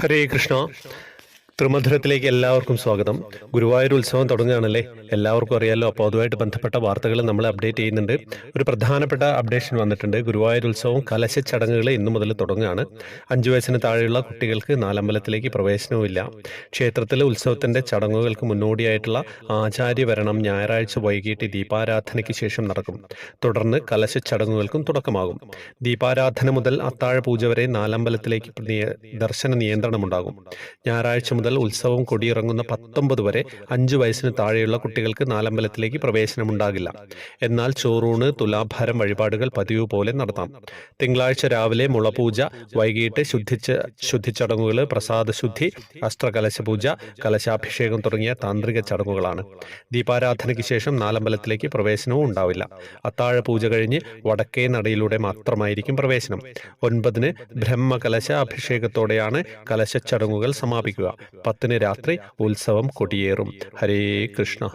ഹരേ കൃഷ്ണ ത്രിമധുരത്തിലേക്ക് എല്ലാവർക്കും സ്വാഗതം. ഗുരുവായൂർ ഉത്സവം തുടങ്ങുകയാണല്ലേ? എല്ലാവർക്കും അറിയാലോ അപ്പോൾ അതുമായിട്ട് ബന്ധപ്പെട്ട വാർത്തകൾ നമ്മൾ അപ്ഡേറ്റ് ചെയ്യുന്നുണ്ട്. ഒരു പ്രധാനപ്പെട്ട അപ്ഡേഷൻ വന്നിട്ടുണ്ട്. ഗുരുവായൂർ ഉത്സവം കലശ ചടങ്ങുകൾ ഇന്നു മുതൽ തുടങ്ങുകയാണ്. അഞ്ചു വയസ്സിന് താഴെയുള്ള കുട്ടികൾക്ക് നാലമ്പലത്തിലേക്ക് പ്രവേശനവുമില്ല. ക്ഷേത്രത്തിലെ ഉത്സവത്തിന്റെ ചടങ്ങുകൾക്ക് മുന്നോടിയായിട്ടുള്ള ആചാര്യവരണം ഞായറാഴ്ച വൈകിട്ട് ദീപാരാധനയ്ക്ക് ശേഷം നടക്കും. തുടർന്ന് കലശ ചടങ്ങുകൾക്കും തുടക്കമാകും. ദീപാരാധന മുതൽ അത്താഴ പൂജ വരെ നാലമ്പലത്തിലേക്ക് ദർശന നിയന്ത്രണമുണ്ടാകും. ഞായറാഴ്ച മുതൽ ഉത്സവം കൊടിയിറങ്ങുന്ന പത്തൊമ്പത് വരെ അഞ്ചു വയസ്സിന് താഴെയുള്ള കുട്ടികൾക്ക് നാലമ്പലത്തിലേക്ക് പ്രവേശനമുണ്ടാകില്ല. എന്നാൽ ചോറൂണ് തുലാഭാരം വഴിപാടുകൾ പതിവ് പോലെ നടത്താം. തിങ്കളാഴ്ച രാവിലെ മുളപൂജ വൈകിട്ട് ശുദ്ധിച്ച ശുദ്ധിച്ചടങ്ങുകൾ പ്രസാദശുദ്ധി അസ്ത്രകലശപൂജ കലശാഭിഷേകം തുടങ്ങിയ താന്ത്രിക ചടങ്ങുകളാണ്. ദീപാരാധനയ്ക്ക് ശേഷം നാലമ്പലത്തിലേക്ക് പ്രവേശനവും ഉണ്ടാവില്ല. അത്താഴ പൂജ കഴിഞ്ഞ് വടക്കേ നടയിലൂടെ മാത്രമായിരിക്കും പ്രവേശനം. ഒൻപതിന് ബ്രഹ്മകലശ അഭിഷേകത്തോടെയാണ് കലശ ചടങ്ങുകൾ സമാപിക്കുക. പത്തിന് രാത്രി ഉത്സവം കൊടിയേറും. ഹരേ കൃഷ്ണ.